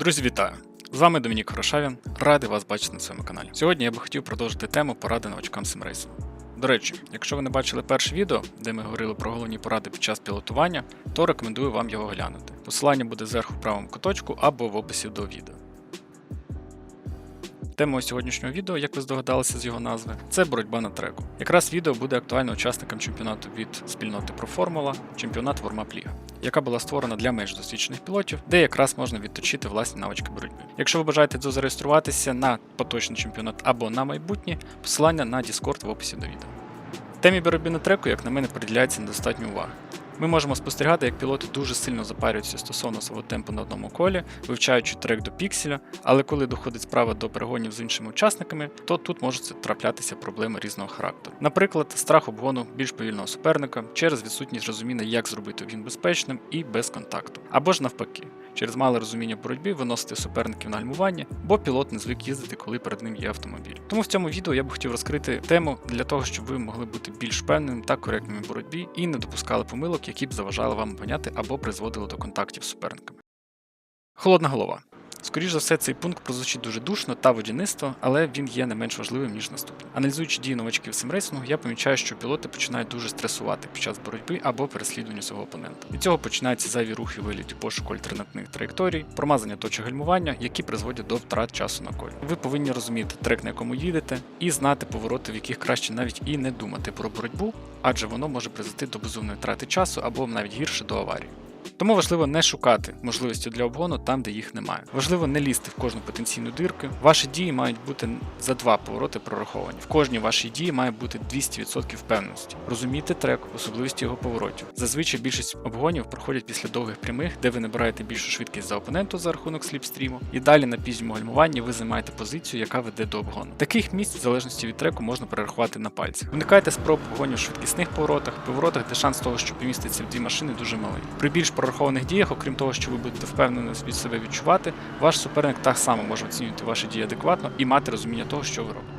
Друзі, вітаю! З вами Домінік Хорошавін. Радий вас бачити на своєму каналі. Сьогодні я би хотів продовжити тему поради новачкам симрейсу. До речі, якщо ви не бачили перше відео, де ми говорили про головні поради під час пілотування, то рекомендую вам його глянути. Посилання буде зверху в правому куточку або в описі до відео. Темою сьогоднішнього відео, як ви здогадалися з його назви, це боротьба на треку. Якраз відео буде актуально учасникам чемпіонату від спільноти ProFormula, чемпіонат Warm-Up Ліга, яка була створена для менш досвідчених пілотів, де якраз можна відточити власні навички боротьби. Якщо ви бажаєте зареєструватися на поточний чемпіонат або на майбутнє, посилання на Discord в описі до відео. Темі боротьби на треку, як на мене, приділяється недостатньо уваги. Ми можемо спостерігати, як пілоти дуже сильно запарюються стосовно свого темпу на одному колі, вивчаючи трек до пікселя, але коли доходить справа до перегонів з іншими учасниками, то тут можуть траплятися проблеми різного характеру. Наприклад, страх обгону більш повільного суперника через відсутність розуміння, як зробити він безпечним і без контакту, або ж навпаки. Через мале розуміння боротьби виносити суперників на гальмування, бо пілот не звик їздити, коли перед ним є автомобіль. Тому в цьому відео я б хотів розкрити тему для того, щоб ви могли бути більш впевненим та коректними в боротьбі і не допускали помилок, які б заважали вам поняти або призводили до контактів з суперниками. Холодна голова. Скоріше за все, цей пункт прозвучить дуже душно та водянисто, але він є не менш важливим, ніж наступний. Аналізуючи дії новачків симрейсингу, я помічаю, що пілоти починають дуже стресувати під час боротьби або переслідування свого опонента. Від цього починаються зайві рухи у вигляді пошуку альтернативних траєкторій, промазання точок гальмування, які призводять до втрат часу на колі. Ви повинні розуміти трек, на якому їдете, і знати повороти, в яких краще навіть і не думати про боротьбу, адже воно може призвести до безумної втрати часу або навіть гірше до аварії. Тому важливо не шукати можливості для обгону там, де їх немає. Важливо не лізти в кожну потенційну дирку. Ваші дії мають бути за два повороти прораховані. В кожній вашій дії має бути 200% впевненості. Розумійте трек, особливості його поворотів. Зазвичай більшість обгонів проходять після довгих прямих, де ви набираєте більшу швидкість за опоненту за рахунок сліпстріму, і далі на пізньому гальмуванні ви займаєте позицію, яка веде до обгону. Таких місць, в залежності від треку, можна перерахувати на пальцях. Уникайте спроб обгонів в швидкісних поворотах, поворотах, де шанс того, що поміститься в дві машини, дуже малий. При більш прорахованих діях, окрім того, що ви будете впевнено від себе відчувати, ваш суперник так само може оцінювати ваші дії адекватно і мати розуміння того, що ви робите.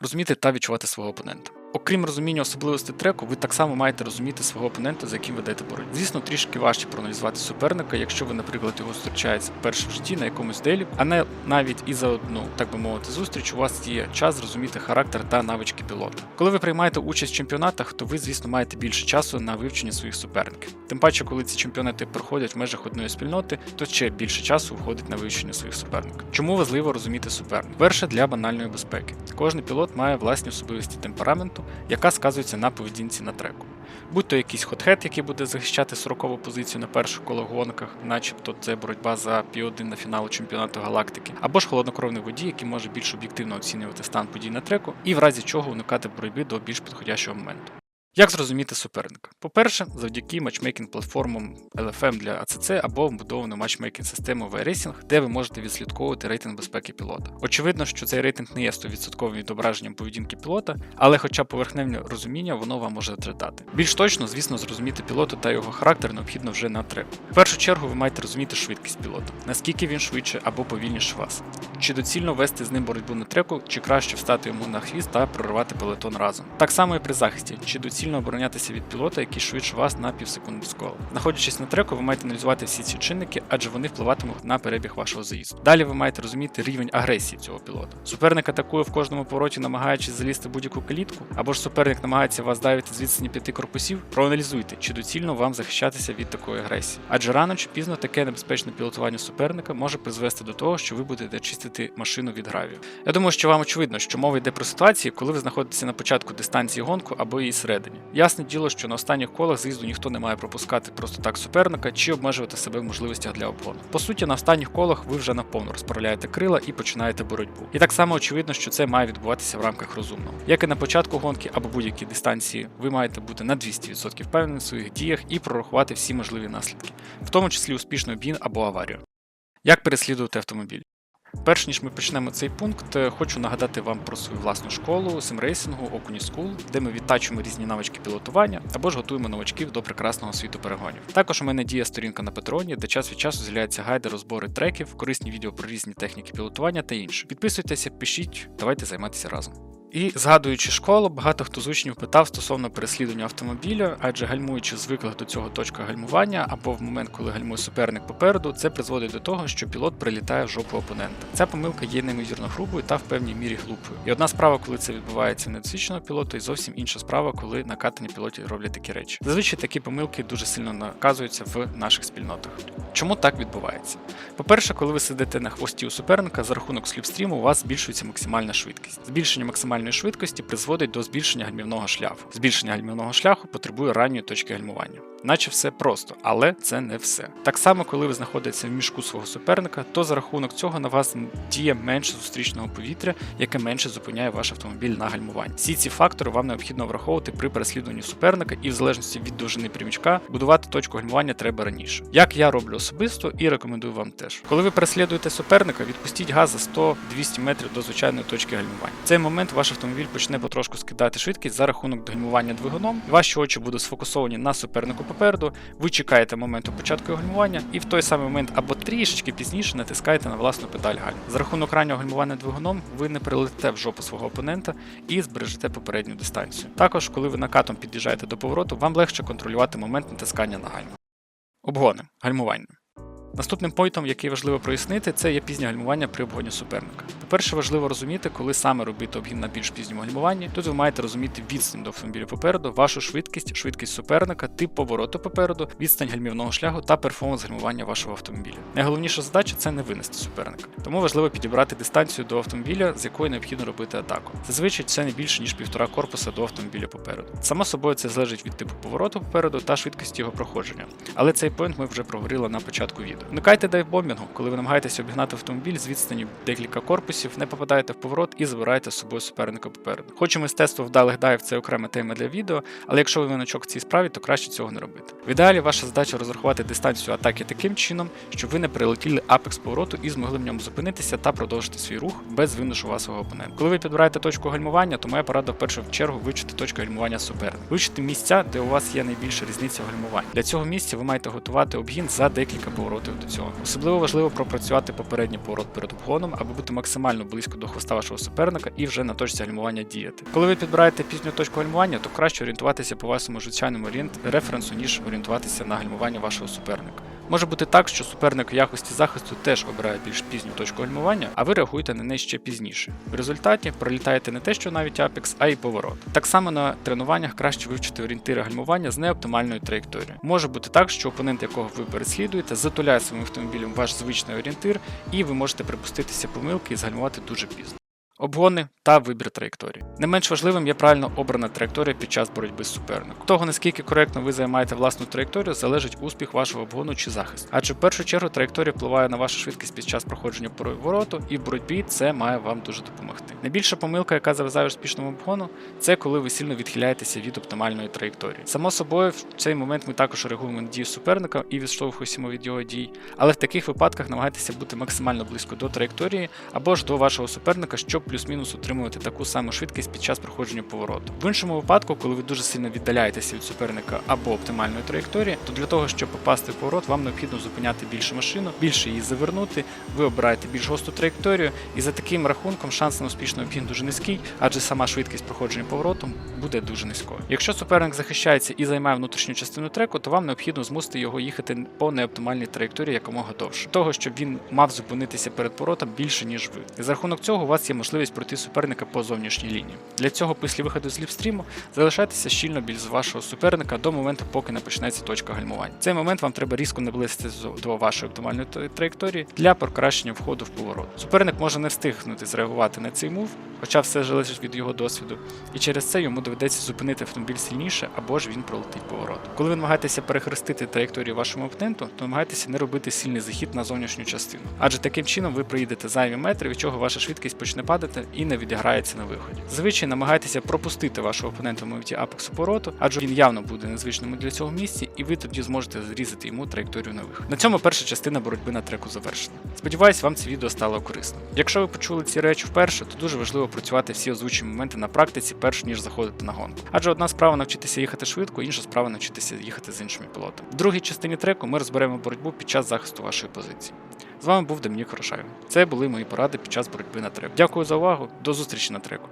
Розуміти та відчувати свого опонента. Окрім розуміння особливостей треку, ви так само маєте розуміти свого опонента, за яким ведете боротьбу. Звісно, трішки важче проаналізувати суперника, якщо ви, наприклад, його зустрічаєте вперше в житті на якомусь делі, а не навіть і за одну, так би мовити, зустріч у вас є час зрозуміти характер та навички пілота. Коли ви приймаєте участь в чемпіонатах, то ви, звісно, маєте більше часу на вивчення своїх суперників. Тим паче, коли ці чемпіонати проходять в межах одної спільноти, то ще більше часу входить на вивчення своїх суперників. Чому важливо розуміти суперника? Перше для банальної безпеки. Кожний пілот має власні особливості темпераменту, яка сказується на поведінці на треку. Будь то якийсь хотхет, який буде захищати 40-ву позицію на перших коло гонках, начебто це боротьба за P1 на фіналу чемпіонату галактики, або ж холоднокровний водій, який може більш об'єктивно оцінювати стан подій на треку і в разі чого уникати боротьби до більш підходящого моменту. Як зрозуміти суперника? По-перше, завдяки матчмейкінг платформам LFM для ACC або вбудовану матчмейкінг систему V-Racing, де ви можете відслідковувати рейтинг безпеки пілота. Очевидно, що цей рейтинг не є 100% відображенням поведінки пілота, але хоча поверхневне розуміння воно вам може дати. Більш точно, звісно, зрозуміти пілота та його характер необхідно вже на треку. В першу чергу ви маєте розуміти швидкість пілота, наскільки він швидше або повільніше вас. Чи доцільно вести з ним боротьбу на треку, чи краще встати йому на хвіст та проривати пелетон разом. Так само і при захисті, чи доцільно доцільно оборонятися від пілота, який швидше вас на півсекунди з кола. Знаходячись на треку, ви маєте аналізувати всі ці чинники, адже вони впливатимуть на перебіг вашого заїзду. Далі ви маєте розуміти рівень агресії цього пілота. Суперник атакує в кожному повороті, намагаючись залізти будь-яку калітку, або ж суперник намагається вас давити з відстані п'яти корпусів. Проаналізуйте, чи доцільно вам захищатися від такої агресії. Адже рано чи пізно таке небезпечне пілотування суперника може призвести до того, що ви будете чистити машину від гравію. Я думаю, що вам очевидно, що мова йде про ситуації, коли ви знаходитеся на початку дистанції гонку або її середині. Ясне діло, що на останніх колах з'їзду ніхто не має пропускати просто так суперника чи обмежувати себе в можливостях для обгону. По суті, на останніх колах ви вже наповну розправляєте крила і починаєте боротьбу. І так само очевидно, що це має відбуватися в рамках розумного. Як і на початку гонки або будь-якій дистанції, ви маєте бути на 200% впевнені в своїх діях і прорахувати всі можливі наслідки, в тому числі успішний обгін або аварію. Як переслідувати автомобіль? Перш ніж ми почнемо цей пункт, е, хочу нагадати вам про свою власну школу симрейсингу Окуні School, де ми відтачуємо різні навички пілотування або ж готуємо новачків до прекрасного світу перегонів. Також у мене діє сторінка на Патреоні, де час від часу з'являються гайди, розбори треків, корисні відео про різні техніки пілотування та інше. Підписуйтеся, пишіть, давайте займатися разом. І згадуючи школу, багато хто з учнів питав стосовно переслідування автомобіля, адже гальмуючи звиклих до цього точка гальмування або в момент, коли гальмує суперник попереду, це призводить до того, що пілот прилітає в жопу опонента. Ця помилка є неймовірно грубою та в певній мірі глупою. І одна справа, коли це відбувається в недосвідченого пілота, і зовсім інша справа, коли накатані пілоти роблять такі речі. Зазвичай такі помилки дуже сильно наказуються в наших спільнотах. Чому так відбувається? По-перше, коли ви сидите на хвості у суперника, за рахунок сліпстріму у вас збільшується максимальна швидкість. Збільшення максимальної швидкості призводить до збільшення гальмівного шляху. Збільшення гальмівного шляху потребує ранньої точки гальмування. Наче все просто, але це не все. Так само, коли ви знаходитеся в мішку свого суперника, то за рахунок цього на вас діє менше зустрічного повітря, яке менше зупиняє ваш автомобіль на гальмуванні. Всі ці фактори вам необхідно враховувати при переслідуванні суперника, і в залежності від довжини примічка будувати точку гальмування треба раніше. Як я роблю особисто і рекомендую вам теж. Коли ви переслідуєте суперника, відпустіть газ за 100-200 метрів до звичайної точки гальмування. В цей момент ваш автомобіль почне потрошку скидати швидкість за рахунок гальмування двигуном. Ваші очі будуть сфокусовані на супернику попереду. Ви чекаєте моменту початку гальмування, і в той самий момент або трішечки пізніше натискаєте на власну педаль гальм. За рахунок раннього гальмування двигуном ви не прилетите в жопу свого опонента і збережете попередню дистанцію. Також, коли ви накатом під'їжджаєте до повороту, вам легше контролювати момент натискання на гальму. Обгони гальмування. Наступним пойтом, який важливо прояснити, це є пізнє гальмування при обгоні суперника. По-перше, важливо розуміти, коли саме робити обгін на більш пізньому гальмуванні. Тут ви маєте розуміти відстань до автомобіля попереду, вашу швидкість, швидкість суперника, тип повороту попереду, відстань гальмівного шляху та перформанс гальмування вашого автомобіля. Найголовніша задача це не винести суперника. Тому важливо підібрати дистанцію до автомобіля, з якої необхідно робити атаку. Зазвичай це не більше ніж півтора корпуса до автомобіля попереду. Само собою це залежить від типу повороту попереду та швидкості його проходження. Але цей поінт ми вже проговорили на початку відео. Уникайте дайвбомбінгу, коли ви намагаєтеся обігнати автомобіль з відстані декілька корпусів, не попадаєте в поворот і забираєте з собою суперника попереду. Хоч і мистецтво вдалих дайв це окрема тема для відео, але якщо ви новачок в цій справі, то краще цього не робити. В ідеалі ваша задача розрахувати дистанцію атаки таким чином, щоб ви не прилетіли апекс повороту і змогли в ньому зупинитися та продовжити свій рух без виношу вашого опонента. Коли ви підбираєте точку гальмування, то моя порада в першу чергу вивчити точку гальмування суперника. Вивчити місця, де у вас є найбільша різниця в гальмуванні. Для цього місця ви маєте готувати обгін за декілька поворотів до цього. Особливо важливо пропрацювати попередній поворот перед обгоном, аби бути максимально близько до хвоста вашого суперника і вже на точці гальмування діяти. Коли ви підбираєте пізню точку гальмування, то краще орієнтуватися по вашому звичайному референсу, ніж орієнтуватися на гальмування вашого суперника. Може бути так, що суперник в якості захисту теж обирає більш пізню точку гальмування, а ви реагуєте на неї ще пізніше. В результаті пролітаєте не те, що навіть апекс, а й поворот. Так само на тренуваннях краще вивчити орієнтири гальмування з неоптимальною траєкторією. Може бути так, що опонент, якого ви переслідуєте, затуляє своїм автомобілем ваш звичний орієнтир, і ви можете припуститися помилки і згальмувати дуже пізно. Обгони та вибір траєкторії. Не менш важливим є правильно обрана траєкторія під час боротьби з суперником. Того, наскільки коректно ви займаєте власну траєкторію, залежить успіх вашого обгону чи захисту. Адже в першу чергу траєкторія впливає на вашу швидкість під час проходження повороту, і в боротьбі це має вам дуже допомогти. Найбільша помилка, яка завязає успішному обгону, це коли ви сильно відхиляєтеся від оптимальної траєкторії. Само собою, в цей момент ми також реагуємо на дії суперника і відштовхуємося від його дій, але в таких випадках намагайтеся бути максимально близько до траєкторії або ж до вашого суперника, щоб плюс-мінус утримувати таку саму швидкість під час проходження повороту. В іншому випадку, коли ви дуже сильно віддаляєтеся від суперника або оптимальної траєкторії, то для того, щоб попасти в поворот, вам необхідно зупиняти більше машину, більше її завернути, ви обираєте більш госту траєкторію, і за таким рахунком шанс на успішний обгін дуже низький, адже сама швидкість проходження повороту буде дуже низькою. Якщо суперник захищається і займає внутрішню частину треку, то вам необхідно змусити його їхати по неоптимальній траєкторії якомога довше, того щоб він мав зупинитися перед поворотом більше ніж ви. І за рахунок цього у вас є можливість пройти суперника по зовнішній лінії. Для цього, після виходу з ліпстріму, залишайтеся щільно біля вашого суперника до моменту, поки не почнеться точка гальмування. В цей момент вам треба різко наблизитися до вашої оптимальної траєкторії для покращення входу в поворот. Суперник може не встигнути зреагувати на цей мув, хоча все залежить від його досвіду, і через це йому доведеться зупинити автомобіль сильніше або ж він пролетить поворот. Коли ви намагаєтеся перехрестити траєкторію вашому опоненту, то намагайтеся не робити сильний захід на зовнішню частину, адже таким чином ви проїдете зайві метри, від чого ваша швидкість почне падати і не відіграється на виході. Зазвичай намагайтеся пропустити вашого опонента в моменті апексу повороту, адже він явно буде незвичним для цього місці, і ви тоді зможете зрізати йому траєкторію на виход. На цьому перша частина боротьби на треку завершена. Сподіваюсь, вам це відео стало корисним. Якщо ви почули ці речі вперше, то дуже важливо працювати всі озвучені моменти на практиці, перш ніж заходити на гонку. Адже одна справа навчитися їхати швидко, інша справа навчитися їхати з іншими пілотами. В другій частині треку ми розберемо боротьбу під час захисту вашої позиції. З вами був Домінік Хорошаєв. Це були мої поради під час боротьби на треку. Дякую за увагу, до зустрічі на треку.